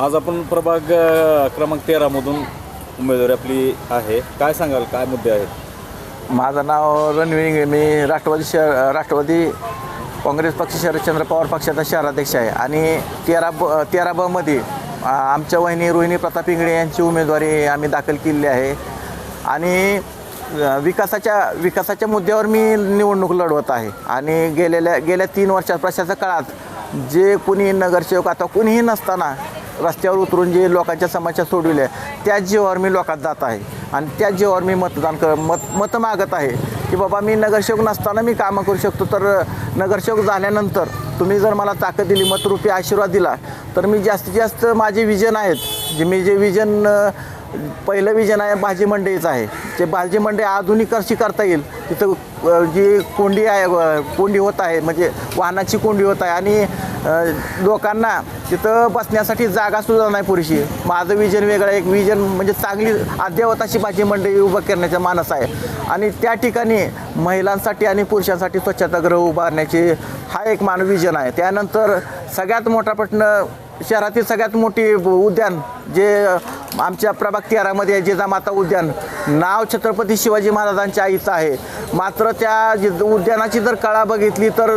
आज आपण प्रभाग क्रमांक तेरामधून उमेदवारी आपली आहे. काय सांगाल? काय मुद्दे आहेत? माझं नाव रणवीर मी राष्ट्रवादी शहर राष्ट्रवादी काँग्रेस पक्ष शरदचंद्र पवार पक्षाचा शहराध्यक्ष आहे. आणि तेरा ब तेरा बमध्ये आमच्या वहिनी रोहिणी प्रताप इंगळे यांची उमेदवारी आम्ही दाखल केलेली आहे. आणि विकासाच्या विकासाच्या मुद्द्यावर मी निवडणूक लढवत आहे. आणि गेलेल्या गेल्या तीन वर्षात प्रशासक काळात जे कुणी नगरसेवक आता कुणीही नसताना रस्त्यावर उतरून जे लोकांच्या समस्या सोडविल्या त्याच जीवावर मी लोकात जात आहे. आणि त्याच जीवावर मी मतदान कर मत मतं मागत आहे की बाबा मी नगरसेवक नसताना मी कामं करू शकतो. तर नगरसेवक झाल्यानंतर तुम्ही जर मला ताकद दिली मतरूपी आशीर्वाद दिला तर मी जास्तीत जास्त माझे विजन आहेत. जे मी जे विजन पहिलं विजन आहे भाजी मंडईचं आहे. ते भाजी मंडई आधुनिक कशी करता येईल तिथं जी कोंडी आहे कोंडी होत आहे म्हणजे वाहनाची कोंडी होत आहे आणि लोकांना तिथं बसण्यासाठी जागासुद्धा नाही पुरेशी. माझं विजन वेगळं एक विजन म्हणजे चांगली अद्ययावताची भाजी मंडळी उभं करण्याचा मानस आहे. आणि त्या ठिकाणी महिलांसाठी आणि पुरुषांसाठी स्वच्छतागृह उभारण्याचे हा एक मानव विजन आहे. त्यानंतर सगळ्यात मोठा प्रश्न शहरातील सगळ्यात मोठी उद्यान जे आमच्या प्रभाग तेरामध्ये आहे जिजामाता उद्यान. नाव छत्रपती शिवाजी महाराजांच्या आईचं आहे. मात्र त्या जि उद्यानाची जर कळा बघितली तर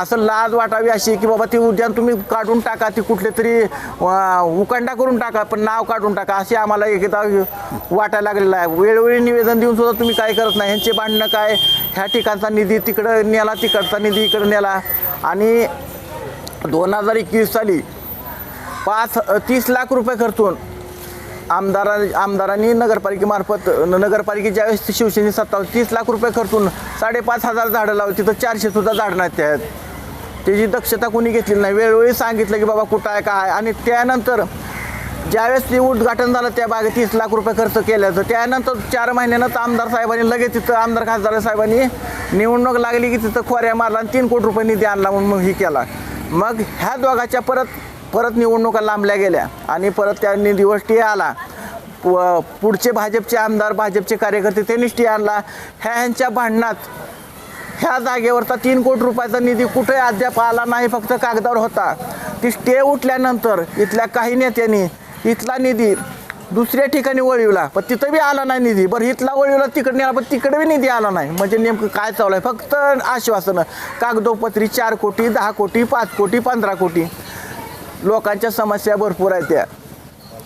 असं लाज वाटावी अशी की बाबा ती उद्यान तुम्ही काढून टाका ती कुठले तरी उकंडा उकांडा करून टाका पण नाव काढून टाका असे आम्हाला एकदा वाटायला लागलेलं आहे. वेळोवेळी निवेदन देऊन सुद्धा तुम्ही काय करत नाही. ह्यांचे भांडणं काय? ह्या ठिकाणचा निधी तिकडं नेला तिकडचा निधी इकडं नेला. आणि दोन हजार एकवीस साली पाच तीस लाख रुपये खर्चून आमदारा आमदारांनी नगरपालिकेमार्फत नगरपालिकेच्या ज्यावेळेस शिवसेने सत्ता तीस लाख रुपये खर्चून साडेपाच हजार झाडं लावली तिथं चारशेसुद्धा झाडं नाही आहेत. त्याची दक्षता कोणी घेतली नाही. वेळोवेळी सांगितलं की बाबा कुठं आहे काय आहे? आणि त्यानंतर ज्यावेळेस ते उद्घाटन झालं त्या बागेत तीस लाख रुपये खर्च केल्याचं त्यानंतर चार महिन्यानंच आमदार साहेबांनी लगेच तिथं आमदार खासदार साहेबांनी निवडणूक लागली की तिथं खोऱ्या मारला आणि तीन कोटी रुपये निधी आणला म्हणून मग ही केला. मग ह्या दोघाच्या परत परत निवडणुका लांबल्या गेल्या आणि परत त्या निधीवर स्टे आला. व पुढचे भाजपचे आमदार भाजपचे कार्यकर्ते त्यांनी स्टे आणला. ह्या ह्यांच्या भांडणात ह्या जागेवरचा तीन कोटी रुपयाचा निधी कुठे अद्याप आला नाही फक्त कागदावर होता. ती स्टे उठल्यानंतर इथल्या काही नेत्यांनी इथला निधी दुसऱ्या ठिकाणी वळविला. पण तिथं बी आला नाही निधी. बरं इथला वळविला तिकडे आला पण तिकडे बी निधी आला नाही. म्हणजे नेमकं काय चालू आहे? फक्त आश्वासनं. कागदोपत्री चार कोटी दहा कोटी पाच कोटी पंधरा कोटी. लोकांच्या समस्या भरपूर आहेत त्या.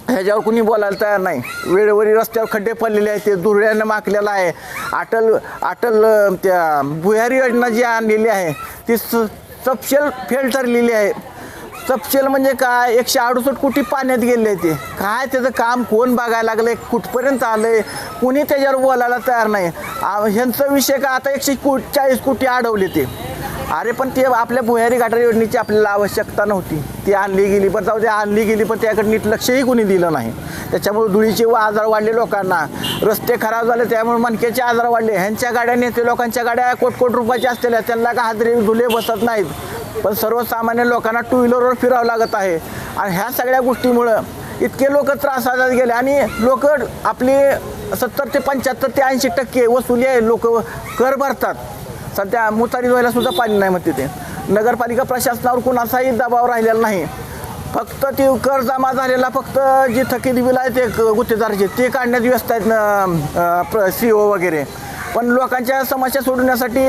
ह्याच्यावर कुणी बोलायला तयार नाही. वेळोवेळी रस्त्यावर खड्डे पडलेले आहेत ते दुर्यानं माकलेलं आहे. अटल अटल त्या भुयारी योजना जी आणलेली आहे ती स सपशेल फेल ठरलेली आहे. सपशेल म्हणजे काय? एकशे अडुसष्ट कोटी पाण्यात गेले ते. काय त्याचं काम कोण बघायला लागलं कुठपर्यंत आलं आहे कुणी त्याच्यावर बोलायला तयार नाही. ह्यांचा विषय का आता एकशे को चाळीस कोटी अडवले ते? अरे पण ते आपल्या भुयारी गाठार योजनेची आपल्याला आवश्यकता नव्हती. ती आणली गेली पण जाऊ दे आणली गेली पण त्याकडे नीट लक्षही कोणी दिलं नाही. त्याच्यामुळे धुळीचे व आजार वाढले लोकांना. रस्ते खराब झाले त्यामुळे मनक्याचे आजार वाढले. ह्यांच्या गाड्या नेते लोकांच्या गाड्या कोट कोट रुपयाच्या असलेल्या त्यांना का हादरे धुले बसत नाहीत? पण सर्वसामान्य लोकांना टू व्हीलरवर फिरावं लागत आहे. आणि ह्या सगळ्या गोष्टीमुळं इतके लोक त्रासात गेले. आणि लोक आपले सत्तर ते पंच्याहत्तर ते ऐंशी टक्के वसुली आहे. लोक कर भरतात. सध्या मुतारी व्हायला सुद्धा पाणी नाही मग तिथे नगरपालिका प्रशासनावर कुणाचाही दबाव राहिलेला नाही. फक्त ते कर जमा झालेला फक्त जी थकीत बिल आहे ते क- गुत्तेदाराचे ते काढण्यात व्यस्त आहेत सी ओ वगैरे. पण लोकांच्या समस्या सोडवण्यासाठी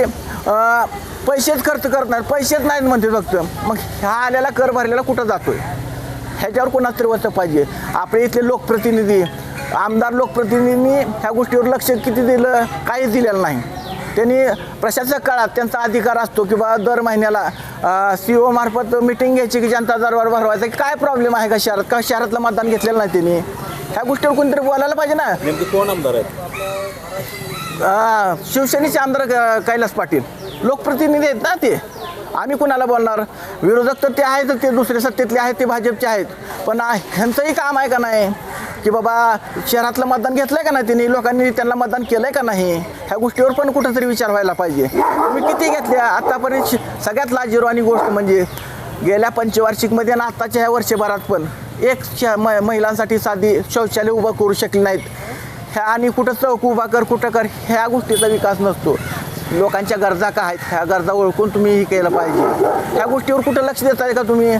पैसेच खर्च करत नाहीत पैसेच नाहीत म्हणते फक्त. मग ह्या आलेला कर भरलेला कुठं जातोय? ह्याच्यावर कोणाच तरी वचक पाहिजे. आपले इथले लोकप्रतिनिधी आमदार लोकप्रतिनिधींनी ह्या गोष्टीवर लक्ष किती दिलं काहीच दिलेलं नाही. त्यांनी प्रशासक काळात त्यांचा अधिकार असतो की बा दर महिन्याला सी ओ मार्फत मिटिंग घ्यायची की जनता दरबार भरवायचा? की काय प्रॉब्लेम आहे का शहरात? का शहरातलं मतदान घेतलेलं नाही त्यांनी? ह्या गोष्टीवर कोणतरी बोलायला पाहिजे ना. नेमके कोण आमदार आहेत? शिवसेनेचे आमदार क- कैलास पाटील. लोकप्रतिनिधी आहेत ना ते. आम्ही कुणाला बोलणार? विरोधक तर ते आहेत ते दुसरे सत्तेतले आहेत ते भाजपचे आहेत. पण आ, ह्यांचंही काम आहे का नाही? की बाबा शहरातलं मतदान घेतलंय का नाही त्यांनी लोकांनी त्यांना मतदान केलंय का नाही? ह्या गोष्टीवर पण कुठंतरी विचार व्हायला पाहिजे. तुम्ही किती घेतल्या? आत्तापर्यंत सगळ्यात लाजीरो आणि गोष्ट म्हणजे गेल्या पंचवार्षिकमध्ये आणि आत्ताच्या ह्या वर्षभरात पण एक श म महिलांसाठी साधी शौचालय उभं करू शकले नाहीत. ह्या आणि कुठं चौक उभा कर कुठं कर ह्या गोष्टीचा विकास नसतो. लोकांच्या गरजा काय आहेत? ह्या गरजा ओळखून तुम्ही हे केलं पाहिजे. ह्या गोष्टीवर कुठं लक्ष देताय का तुम्ही?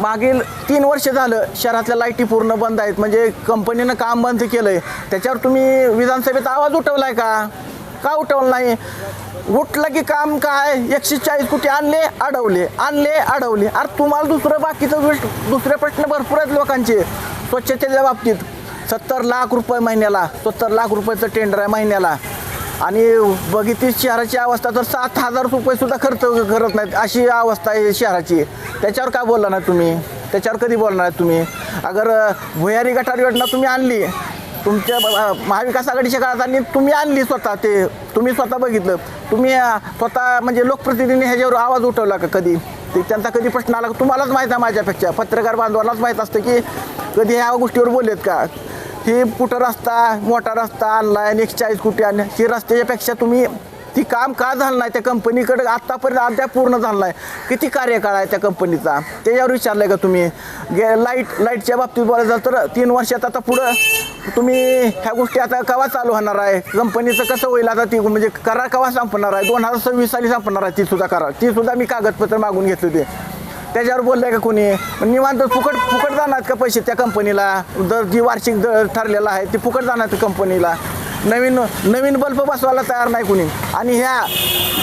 मागील तीन वर्ष झालं शहरातल्या लाईटी पूर्ण बंद आहेत. म्हणजे कंपनीनं काम बंद केलं आहे त्याच्यावर तुम्ही विधानसभेत आवाज उठवलाय का? का उठवलं नाही? उठलं की काम काय? एकशे चाळीस कोटी आणले अडवले. आणले अडवले. अरे तुम्हाला दुसरं बाकीचं गोष्ट दुसरे प्रश्न भरपूर आहेत लोकांचे. स्वच्छतेच्या बाबतीत. सत्तर लाख रुपये महिन्याला सत्तर लाख रुपयाचं टेंडर आहे महिन्याला. आणि बघितली शहराची अवस्था तर सात हजार रुपये सुद्धा खर्च करत नाहीत. अशी अवस्था आहे शहराची. त्याच्यावर काय बोलला नाही तुम्ही? त्याच्यावर कधी बोलणार आहे तुम्ही? अगर भुयारी गटार योजना तुम्ही आणली तुमच्या महाविकास आघाडीच्या काळात आणि तुम्ही आणली स्वतः ते तुम्ही स्वतः बघितलं. तुम्ही स्वतः म्हणजे लोकप्रतिनिधी ह्याच्यावर आवाज उठवला का कधी? ते त्यांचा कधी प्रश्न आला तुम्हालाच माहीत आहे माझ्यापेक्षा. पत्रकार बांधवांनाच माहीत असतं की कधी ह्या गोष्टीवर बोललेत का? ही कुठं रस्ता मोठा रस्ता आणला आणि एकशे चाळीस कुठे आणले. ही रस्त्याच्यापेक्षा तुम्ही ती काम का झालं नाही? त्या कंपनीकडे आत्तापर्यंत अद्याप पूर्ण झालं नाही किती कार्यकाळ आहे त्या कंपनीचा त्याच्यावर विचारलं का तुम्ही? गे लाइट लाईटच्या बाबतीत बोलायचं तर तीन वर्षात आता पुढं तुम्ही ह्या गोष्टी आता केव्हा चालू होणार आहे? कंपनीचं कसं होईल आता ती म्हणजे करार केव्हा संपणार आहे? दोन हजार सव्वीस साली संपणार आहे ती सुद्धा करार. ती सुद्धा मी कागदपत्र मागून घेतली होते. त्याच्यावर बोललंय का कोणी? निवांत फुकट फुकट जाणार का पैसे त्या कंपनीला दर जी वार्षिक दर ठरलेला आहे ते फुकट जाणार त्या कंपनीला नवीन नवीन बल्ब बसवायला तयार नाही कोणी. आणि ह्या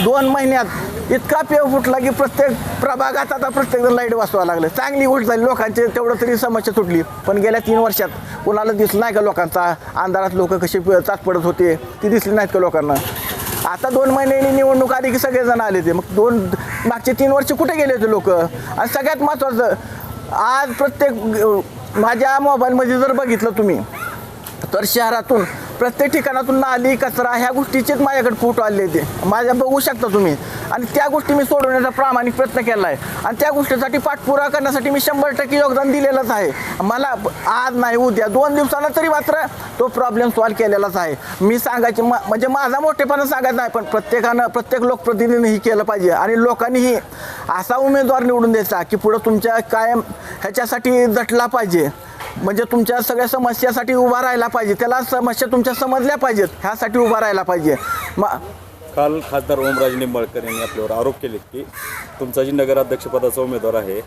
दोन महिन्यात इतका पेव फुटला की प्रत्येक प्रभागात आता प्रत्येकजण लाइट बसवायला लागलं. चांगली गोष्ट झाली लोकांची तेवढं तरी समस्या सुटली पण गेल्या तीन वर्षात कोणाला दिसलं नाही का लोकांचा? अंधारात लोक कसे चाच पडत होते ती दिसली नाहीत का लोकांना? आता दोन महिन्यांनी निवडणूक आली की सगळेजण आले ते. मग दोन मागचे तीन वर्ष कुठे गेले होते लोक? आणि सगळ्यात महत्त्वाचं आज प्रत्येक माझ्या मोबाईलमध्ये जर बघितलं तुम्ही तर शहरातून प्रत्येक ठिकाणातून नाली कचरा ह्या गोष्टीचेच माझ्याकडे फोटो आले ते माझ्या बघू शकता तुम्ही. आणि त्या गोष्टी मी सोडवण्याचा प्रामाणिक प्रयत्न केला आहे आणि त्या गोष्टीसाठी पाठपुरा करण्यासाठी मी शंभर टक्के योगदान दिलेलंच आहे. मला आज नाही उद्या दोन दिवसाला तरी मात्र तो प्रॉब्लेम सॉल्व्ह केलेलाच आहे. मी सांगायचे म- म्हणजे माझा मोठेपणा सांगायचं नाही पण प्रत्येकानं प्रत्येक लोकप्रतिनिधीने ही केलं पाहिजे. आणि लोकांनीही असा उमेदवार निवडून द्यायचा की पुढं तुमच्या कायम ह्याच्यासाठी झटला पाहिजे. म्हणजे तुमच्या सगळ्या समस्यासाठी उभा राहायला पाहिजे. त्याला समस्या तुमच्या समजल्या पाहिजेत. ह्यासाठी उभा राहायला पाहिजे. मग काल खासदार ओमराज निंबाळकर यांनी आपल्यावर आरोप केले की तुमचा जी नगराध्यक्षपदाचा उमेदवार आहे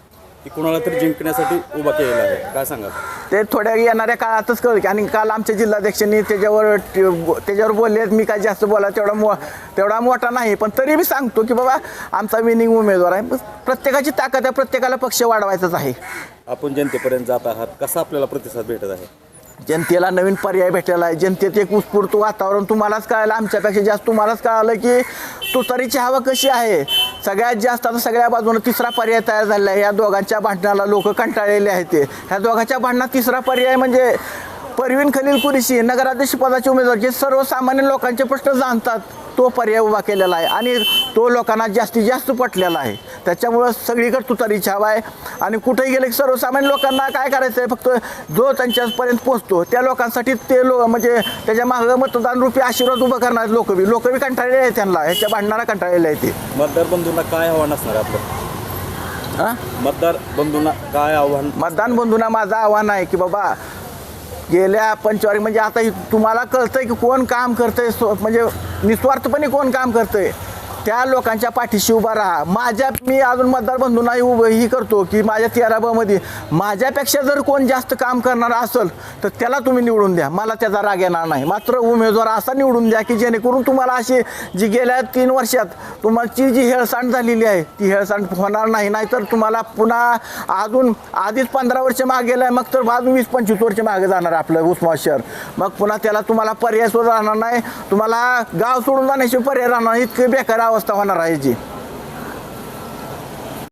ती कुणाला तरी जिंकण्यासाठी उभा केलेला आहे. काय सांगाल? ते थोड्या येणाऱ्या काळातच कळलं की आणि काल आमच्या जिल्हाध्यक्षांनी त्याच्यावर त्याच्यावर बोलले मी काय जास्त बोला तेवढा मो तेवढा मोठा नाही पण तरी मी सांगतो की बाबा आमचा विनिंग उमेदवार आहे. प्रत्येकाची ताकद आहे प्रत्येकाला पक्ष वाढवायचाच आहे. आपण जनतेपर्यंत जात आहात कसा आपल्याला प्रतिसाद भेटत आहे? जनतेला नवीन पर्याय भेटलेला आहे जनतेत एक उत्स्फूर्त वातावरण तुम्हालाच कळालं आमच्यापेक्षा जास्त तुम्हालाच कळालं की तुतारीची हवा कशी आहे? सगळ्यात जास्त आता सगळ्या बाजूनं तिसरा पर्याय तयार झालेला आहे. या दोघांच्या भांडणाला लोक कंटाळलेले आहेत ते. ह्या दोघांच्या भांडणात तिसरा पर्याय म्हणजे परवीन खलील कुरेशी नगराध्यक्षपदाचे उमेदवार जे सर्वसामान्य लोकांचे प्रश्न जाणतात. तो पर्याय उभा केलेला आहे आणि तो लोकांना जास्तीत जास्त पटलेला आहे. त्याच्यामुळं सगळीकडे तुतारीची हवा आहे आणि कुठेही गेले की सर्वसामान्य लोकांना काय करायचं आहे फक्त जो त्यांच्यापर्यंत पोहोचतो त्या लोकांसाठी ते लो म्हणजे त्याच्या मागं मतदान रूपी आशीर्वाद उभं करणारे लोक बी. लोक बी कंटाळलेले आहेत त्यांना. ह्याच्या भांडणाला कंटाळलेले आहे ते. मतदार बंधूंना काय आव्हान असणार आहे आपलं? हां? मतदार बंधूंना काय आव्हान? मतदान बंधूंना माझं आव्हान आहे की बाबा गेल्या पंचवारी म्हणजे आता तुम्हाला कळतंय की कोण काम करतंय स्व- म्हणजे निस्वार्थपणे कोण काम करतंय? त्या लोकांच्या पाठीशी उभा राहा. माझ्या मी अजून मतदार बंधूंनाही उभं ही करतो की माझ्या तेराबामध्ये माझ्यापेक्षा जर कोण जास्त काम करणार असेल तर त्याला तुम्ही निवडून द्या. मला त्याचा राग येणार नाही. मात्र उमेदवार असा निवडून द्या की जेणेकरून तुम्हाला अशी जी गेल्या तीन वर्षात तुमची जी हेळसांड झालेली आहे ती हेळसांड होणार नाही. नाहीतर तुम्हाला पुन्हा अजून आधीच पंधरा वर्ष मागे गेलं आहे मग तर अजून वीस पंचवीस वर्ष मागे जाणार आपलं उस्मा शहर. मग पुन्हा त्याला तुम्हाला पर्याय सुद्धा राहणार नाही. तुम्हाला गाव सोडून जाण्याशिवाय पर्याय राहणार इतके बेकार अवस्था होणार आहे जी.